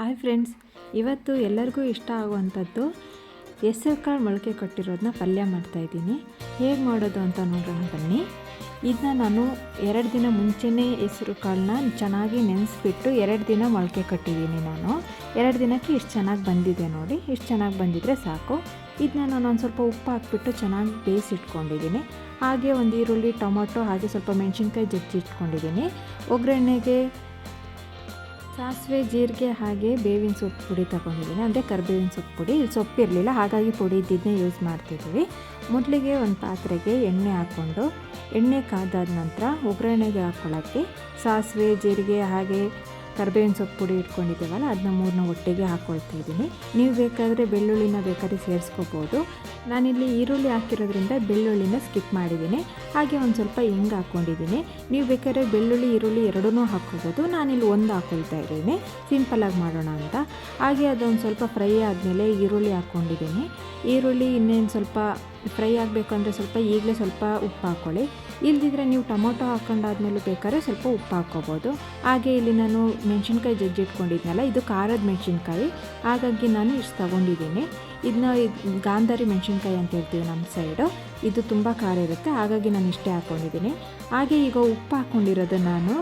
Hi friends, ಇವತ್ತು ಎಲ್ಲರಿಗೂ ಇಷ್ಟ ಆಗುವಂಥದ್ದು ಹೆಸರು ಕಾಳು ಮೊಳಕೆ ಕಟ್ಟಿರೋದನ್ನ ಪಲ್ಯ ಮಾಡ್ತಾಯಿದ್ದೀನಿ ಹೇಗೆ ಮಾಡೋದು ಅಂತ ನೋಡೋಣ ಬನ್ನಿ. ಇದನ್ನ ನಾನು ಎರಡು ದಿನ ಮುಂಚೆನೇ ಹೆಸರು ಕಾಳನ್ನ ಚೆನ್ನಾಗಿ ನೆನೆಸ್ಬಿಟ್ಟು ಎರಡು ದಿನ ಮೊಳಕೆ ಕಟ್ಟಿದ್ದೀನಿ ನಾನು. ಎರಡು ದಿನಕ್ಕೆ ಇಷ್ಟು ಚೆನ್ನಾಗಿ ಬಂದಿದೆ ನೋಡಿ, ಇಷ್ಟು ಚೆನ್ನಾಗಿ ಬಂದಿದ್ರೆ ಸಾಕು. ಇದನ್ನ ನಾನು ಒಂದು ಸ್ವಲ್ಪ ಉಪ್ಪು ಹಾಕ್ಬಿಟ್ಟು ಚೆನ್ನಾಗಿ ಬೇಯಿಸಿಟ್ಕೊಂಡಿದ್ದೀನಿ ಹಾಗೆ ಒಂದು ಈರುಳ್ಳಿ, ಟೊಮೊಟೊ ಹಾಗೆ ಸ್ವಲ್ಪ ಮೆಣಸಿನ್ಕಾಯಿ ಜಜ್ಜಿಟ್ಕೊಂಡಿದ್ದೀನಿ ಒಗ್ಗರಣೆಗೆ ಸಾಸಿವೆ, ಜೀರಿಗೆ ಹಾಗೆ ಬೇವಿನ ಸೊಪ್ಪು ಪುಡಿ ತಗೊಂಡಿದ್ದೀನಿ. ಅಂದರೆ ಕರಿಬೇವಿನ ಸೊಪ್ಪು ಪುಡಿ. ಇಲ್ಲಿ ಸೊಪ್ಪು ಇರಲಿಲ್ಲ, ಹಾಗಾಗಿ ಪುಡಿ ಇದ್ದಿದ್ದನ್ನೇ ಯೂಸ್ ಮಾಡ್ತಿದ್ದೀವಿ ಮೊದಲಿಗೆ ಒಂದು ಪಾತ್ರೆಗೆ ಎಣ್ಣೆ ಹಾಕ್ಕೊಂಡು, ಎಣ್ಣೆ ಕಾದಾದ ನಂತರ ಒಗ್ಗರಣೆಗೆ ಹಾಕ್ಕೊಳ್ಳೋಕ್ಕೆ ಸಾಸಿವೆ, ಜೀರಿಗೆ ಹಾಗೆ ಕರಿಬೇವಿನ ಸೊಪ್ಪು ಪುಡಿ ಇಟ್ಕೊಂಡಿದ್ದೇವಲ್ಲ ಅದನ್ನ ಮೂರನ್ನ ಒಟ್ಟಿಗೆ ಹಾಕ್ಕೊಳ್ತಾ ಇದ್ದೀನಿ ನೀವು ಬೇಕಾದರೆ ಬೆಳ್ಳುಳ್ಳಿನ ಬೇಕಾದ್ರೆ ಸೇರಿಸ್ಕೋಬೋದು. ನಾನಿಲ್ಲಿ ಈರುಳ್ಳಿ ಹಾಕಿರೋದ್ರಿಂದ ಬೆಳ್ಳುಳ್ಳಿನ ಸ್ಕಿಪ್ ಮಾಡಿದ್ದೀನಿ. ಹಾಗೆ ಒಂದು ಸ್ವಲ್ಪ ಹಿಂಗೆ ಹಾಕ್ಕೊಂಡಿದ್ದೀನಿ ನೀವು ಬೇಕಾದ್ರೆ ಬೆಳ್ಳುಳ್ಳಿ, ಈರುಳ್ಳಿ ಎರಡೂ ಹಾಕ್ಕೋಬೋದು. ನಾನಿಲ್ಲಿ ಒಂದು ಹಾಕ್ಕೊಳ್ತಾ ಇದ್ದೀನಿ. ಸಿಂಪಲಾಗಿ ಮಾಡೋಣ ಅಂತ. ಹಾಗೆ ಅದೊಂದು ಸ್ವಲ್ಪ ಫ್ರೈ ಆದಮೇಲೆ ಈರುಳ್ಳಿ ಹಾಕ್ಕೊಂಡಿದ್ದೀನಿ ಈರುಳ್ಳಿ ಇನ್ನೇನು ಸ್ವಲ್ಪ ಫ್ರೈ ಆಗಬೇಕಂದ್ರೆ ಸ್ವಲ್ಪ ಈಗಲೇ ಸ್ವಲ್ಪ ಉಪ್ಪು ಹಾಕ್ಕೊಳ್ಳಿ. ಇಲ್ದಿದ್ರೆ ನೀವು ಟೊಮೊಟೊ ಹಾಕೊಂಡಾದ್ಮೇಲೆ ಬೇಕಾದ್ರೆ ಸ್ವಲ್ಪ ಉಪ್ಪು ಹಾಕ್ಕೋಬೋದು. ಹಾಗೆ ಇಲ್ಲಿ ನಾನು ಮೆಣಸಿನ್ಕಾಯಿ ಜಜ್ಜಿ ಇಟ್ಕೊಂಡಿದ್ನಲ್ಲ ಇದು ಖಾರದ ಮೆಣಸಿನ್ಕಾಯಿ. ಹಾಗಾಗಿ ನಾನು ಇಷ್ಟು ತೊಗೊಂಡಿದ್ದೀನಿ. ಇದನ್ನ ಗಾಂಧಾರಿ ಮೆಣಸಿನ್ಕಾಯಿ ಅಂತ ಹೇಳ್ತೀವಿ ನಮ್ಮ ಸೈಡು. ಇದು ತುಂಬ ಖಾರ ಇರುತ್ತೆ, ಹಾಗಾಗಿ ನಾನು ಇಷ್ಟೇ ಹಾಕ್ಕೊಂಡಿದ್ದೀನಿ ಹಾಗೆ ಈಗ ಉಪ್ಪು ಹಾಕ್ಕೊಂಡಿರೋದು ನಾನು.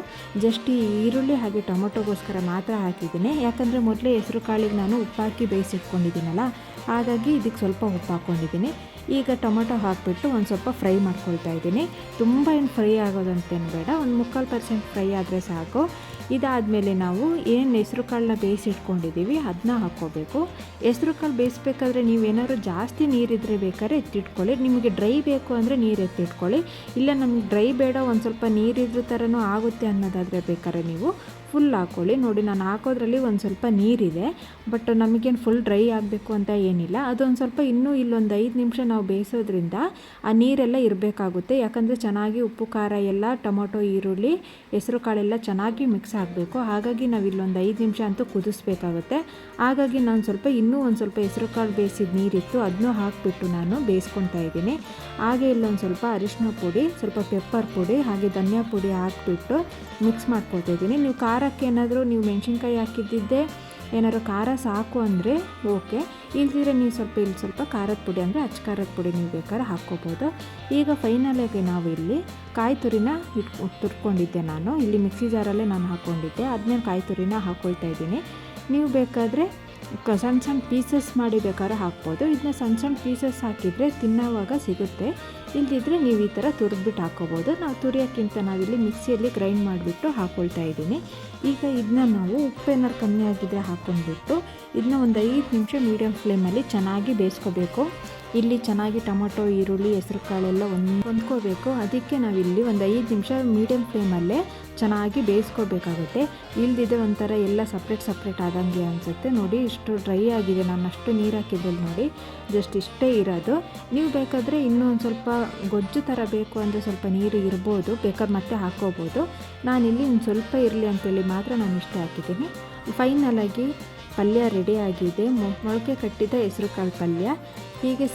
ಜಸ್ಟ್ ಈ ಈರುಳ್ಳಿ ಹಾಗೆ ಟೊಮೊಟೊಗೋಸ್ಕರ ಮಾತ್ರ ಹಾಕಿದ್ದೀನಿ. ಯಾಕಂದರೆ ಮೊದಲೇ ಹೆಸರು ಕಾಳಿಗೆ ನಾನು ಉಪ್ಪು ಹಾಕಿ ಬೇಯಿಸಿಟ್ಕೊಂಡಿದ್ದೀನಲ್ಲ, ಹಾಗಾಗಿ ಇದಕ್ಕೆ ಸ್ವಲ್ಪ ಉಪ್ಪು ಹಾಕ್ಕೊಂಡಿದ್ದೀನಿ ಈಗ ಟೊಮೊಟೊ ಹಾಕಿಬಿಟ್ಟು ಒಂದು ಸ್ವಲ್ಪ ಫ್ರೈ ಮಾಡ್ಕೊಳ್ತಾ ಇದ್ದೀನಿ. ತುಂಬ ಏನು ಫ್ರೈ ಆಗೋದಂತೇನು ಬೇಡ, ಒಂದು ಮುಕ್ಕಾಲು ಪರ್ಸೆಂಟ್ ಫ್ರೈ ಆದರೆ ಸಾಕು. ಇದಾದಮೇಲೆ ನಾವು ಏನು ಹೆಸ್ರು ಕಾಳನ್ನ ಬೇಯಿಸಿಟ್ಕೊಂಡಿದ್ದೀವಿ ಅದನ್ನ ಹಾಕ್ಕೋಬೇಕು. ಹೆಸ್ರು ಕಾಳು ಬೇಯಿಸ್ಬೇಕಾದ್ರೆ ನೀವೇನಾದ್ರು ಜಾಸ್ತಿ ನೀರಿದ್ರೆ ಬೇಕಾದ್ರೆ ಎತ್ತಿಟ್ಕೊಳ್ಳಿ. ನಿಮಗೆ ಡ್ರೈ ಬೇಕು ಅಂದರೆ ನೀರು ಎತ್ತಿಟ್ಕೊಳ್ಳಿ. ಇಲ್ಲ ನಮ್ಗೆ ಡ್ರೈ ಬೇಡ, ಒಂದು ಸ್ವಲ್ಪ ನೀರಿದ್ರ ಥರನೂ ಆಗುತ್ತೆ ಅನ್ನೋದಾದರೆ ಬೇಕಾದ್ರೆ ನೀವು ಫುಲ್ ಹಾಕ್ಕೊಳ್ಳಿ ನೋಡಿ, ನಾನು ಹಾಕೋದ್ರಲ್ಲಿ ಒಂದು ಸ್ವಲ್ಪ ನೀರಿದೆ. ಬಟ್ ನಮಗೇನು ಫುಲ್ ಡ್ರೈ ಆಗಬೇಕು ಅಂತ ಏನಿಲ್ಲ. ಅದೊಂದು ಸ್ವಲ್ಪ ಇನ್ನೂ ಇಲ್ಲೊಂದು ಐದು ನಿಮಿಷ ನಾವು ಬೇಯಿಸೋದ್ರಿಂದ ಆ ನೀರೆಲ್ಲ ಇರಬೇಕಾಗುತ್ತೆ. ಯಾಕಂದರೆ ಚೆನ್ನಾಗಿ ಉಪ್ಪು, ಖಾರ ಎಲ್ಲ, ಟೊಮೊಟೊ, ಈರುಳ್ಳಿ, ಹೆಸರು ಕಾಳೆಲ್ಲ ಚೆನ್ನಾಗಿ ಮಿಕ್ಸ್ ಆಗಬೇಕು. ಹಾಗಾಗಿ ನಾವು ಇಲ್ಲೊಂದು ಐದು ನಿಮಿಷ ಅಂತೂ ಕುದಿಸ್ಬೇಕಾಗುತ್ತೆ. ಹಾಗಾಗಿ ನಾನು ಸ್ವಲ್ಪ ಇನ್ನೂ ಒಂದು ಸ್ವಲ್ಪ ಹೆಸರು ಕಾಳು ಬೇಯಿಸಿದ ನೀರಿತ್ತು. ಅದನ್ನೂ ಹಾಕಿಬಿಟ್ಟು ನಾನು ಬೇಯಿಸ್ಕೊತಾ ಇದ್ದೀನಿ. ಹಾಗೆ ಇಲ್ಲೊಂದು ಸ್ವಲ್ಪ ಅರಿಶಿನ ಪುಡಿ, ಸ್ವಲ್ಪ ಪೆಪ್ಪರ್ ಪುಡಿ, ಹಾಗೆ ಧನಿಯಾ ಪುಡಿ ಹಾಕಿಬಿಟ್ಟು ಮಿಕ್ಸ್ ಮಾಡ್ಕೊತಾ ಇದ್ದೀನಿ. ನೀವು ಖಾರಕ್ಕೆ ಏನಾದರೂ ನೀವು ಮೆಣಸಿನ್ಕಾಯಿ ಹಾಕಿದ್ದಿದ್ದೆ, ಏನಾದ್ರು ಖಾರ ಸಾಕು ಅಂದರೆ ಓಕೆ. ಇಲ್ದಿದ್ರೆ ನೀವು ಸ್ವಲ್ಪ ಇಲ್ಲಿ ಸ್ವಲ್ಪ ಖಾರದ ಪುಡಿ ಅಂದರೆ ಅಚ್ಚ ಖಾರದ ಪುಡಿ ನೀವು ಬೇಕಾದ್ರೆ ಹಾಕ್ಕೋಬೋದು. ಈಗ ಫೈನಲಾಗಿ ನಾವು ಇಲ್ಲಿ ಕಾಯಿ ತುರಿನ ಇಟ್ ತುರ್ಕೊಂಡಿದ್ದೆ ನಾನು. ಇಲ್ಲಿ ಮಿಕ್ಸಿ ಜಾರಲ್ಲೇ ನಾನು ಹಾಕ್ಕೊಂಡಿದ್ದೆ. ಅದನ್ನೇ ಕಾಯಿ ತುರಿನ ಹಾಕ್ಕೊಳ್ತಾ ಇದ್ದೀನಿ. ನೀವು ಬೇಕಾದರೆ ಸಣ್ಣ ಸಣ್ಣ ಪೀಸಸ್ ಮಾಡಿ ಬೇಕಾದ್ರೆ ಹಾಕ್ಬೋದು. ಇದನ್ನ ಸಣ್ಣ ಸಣ್ಣ ಪೀಸಸ್ ಹಾಕಿದರೆ ತಿನ್ನೋವಾಗ ಸಿಗುತ್ತೆ. ಇಲ್ಲದಿದ್ದರೆ ನೀವು ಈ ಥರ ತುರಿದ್ಬಿಟ್ಟು ಹಾಕ್ಕೋಬೋದು ನಾವು ತುರಿಯೋಕ್ಕಿಂತ ನಾವಿಲ್ಲಿ ಮಿಕ್ಸಿಯಲ್ಲಿ ಗ್ರೈಂಡ್ ಮಾಡಿಬಿಟ್ಟು ಹಾಕ್ಕೊಳ್ತಾ ಇದ್ದೀನಿ. ಈಗ ಇದನ್ನ ನಾವು ಉಪ್ಪು ಏನಾರು ಕಮ್ಮಿ ಆಗಿದ್ದರೆ ಹಾಕ್ಕೊಂಡ್ಬಿಟ್ಟು ಇದನ್ನ ಒಂದು ಐದು ನಿಮಿಷ ಮೀಡಿಯಮ್ ಫ್ಲೇಮಲ್ಲಿ ಚೆನ್ನಾಗಿ ಬೇಯಿಸ್ಕೋಬೇಕು. ಇಲ್ಲಿ ಚೆನ್ನಾಗಿ ಟೊಮೊಟೊ, ಈರುಳ್ಳಿ, ಹೆಸರು ಕಾಳೆಲ್ಲ ಒಂದು ಹೊಂದ್ಕೋಬೇಕು. ಅದಕ್ಕೆ ನಾವಿಲ್ಲಿ ಒಂದು ಐದು ನಿಮಿಷ ಮೀಡಿಯಮ್ ಫ್ಲೇಮಲ್ಲೇ ಚೆನ್ನಾಗಿ ಬೇಯಿಸ್ಕೋಬೇಕಾಗುತ್ತೆ. ಇಲ್ದಿದೆ ಒಂಥರ ಎಲ್ಲ ಸಪ್ರೇಟ್ ಸಪ್ರೇಟ್ ಆದಂಗೆ ಅನಿಸುತ್ತೆ. ನೋಡಿ ಇಷ್ಟು ಡ್ರೈ ಆಗಿದೆ. ನಾನು ಅಷ್ಟು ನೀರು ಹಾಕಿದ್ದಲ್ಲಿ ನೋಡಿ ಜಸ್ಟ್ ಇಷ್ಟೇ ಇರೋದು. ನೀವು ಬೇಕಾದರೆ ಇನ್ನೂ ಒಂದು ಸ್ವಲ್ಪ ಗೊಜ್ಜು ಥರ ಬೇಕು ಅಂದರೆ ಸ್ವಲ್ಪ ನೀರು ಇರ್ಬೋದು. ಬೇಕಾದ್ರೆ ಮತ್ತೆ ಹಾಕ್ಕೋಬೋದು. ನಾನಿಲ್ಲಿ ಒಂದು ಸ್ವಲ್ಪ ಇರಲಿ ಅಂತೇಳಿ ಮಾತ್ರ ನಾನು ಇಷ್ಟೇ ಹಾಕಿದ್ದೀನಿ. ಫೈನಲಾಗಿ ಪಲ್ಯ ರೆಡಿ ಆಗಿದೆ. ಮೊಳಕೆ ಕಟ್ಟಿದ ಹೆಸರು ಕಾಳು ಪಲ್ಯ. ಹೀಗೆ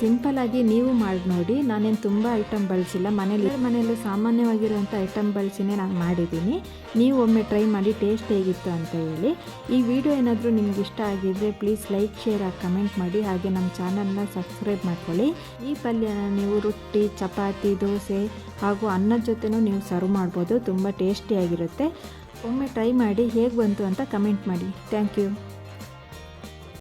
ಆಗಿ ನೀವು ಮಾಡಿ, ನೋಡಿ, ನಾನೇನು ತುಂಬ ಐಟಮ್ ಬಳಸಿಲ್ಲ. ಮನೇಲಿ ಮನೆಯಲ್ಲೂ ಸಾಮಾನ್ಯವಾಗಿರುವಂಥ ಐಟಮ್ ಬಳಸಿನೇ ನಾನು ಮಾಡಿದ್ದೀನಿ. ನೀವು ಒಮ್ಮೆ ಟ್ರೈ ಮಾಡಿ ಟೇಸ್ಟ್ ಹೇಗಿತ್ತು ಅಂತ ಹೇಳಿ. ಈ ವಿಡಿಯೋ ಏನಾದರೂ ನಿಮ್ಗೆ ಇಷ್ಟ ಆಗಿದ್ದರೆ ಪ್ಲೀಸ್ ಲೈಕ್ ಶೇರ್ ಆಗಿ ಕಮೆಂಟ್ ಮಾಡಿ. ಹಾಗೆ ನಮ್ಮ ಚಾನಲ್ನ ಸಬ್ಸ್ಕ್ರೈಬ್ ಮಾಡ್ಕೊಳ್ಳಿ. ಈ ಪಲ್ಯನ ನೀವು ರೊಟ್ಟಿ, ಚಪಾತಿ, ದೋಸೆ ಹಾಗೂ ಅನ್ನದ ಜೊತೆನೂ ನೀವು ಸರ್ವ್ ಮಾಡ್ಬೋದು. ತುಂಬ ಟೇಸ್ಟಿಯಾಗಿರುತ್ತೆ ಒಮ್ಮೆ ಟ್ರೈ ಮಾಡಿ, ಹೇಗೆ ಬಂತು ಅಂತ ಕಮೆಂಟ್ ಮಾಡಿ. Thank you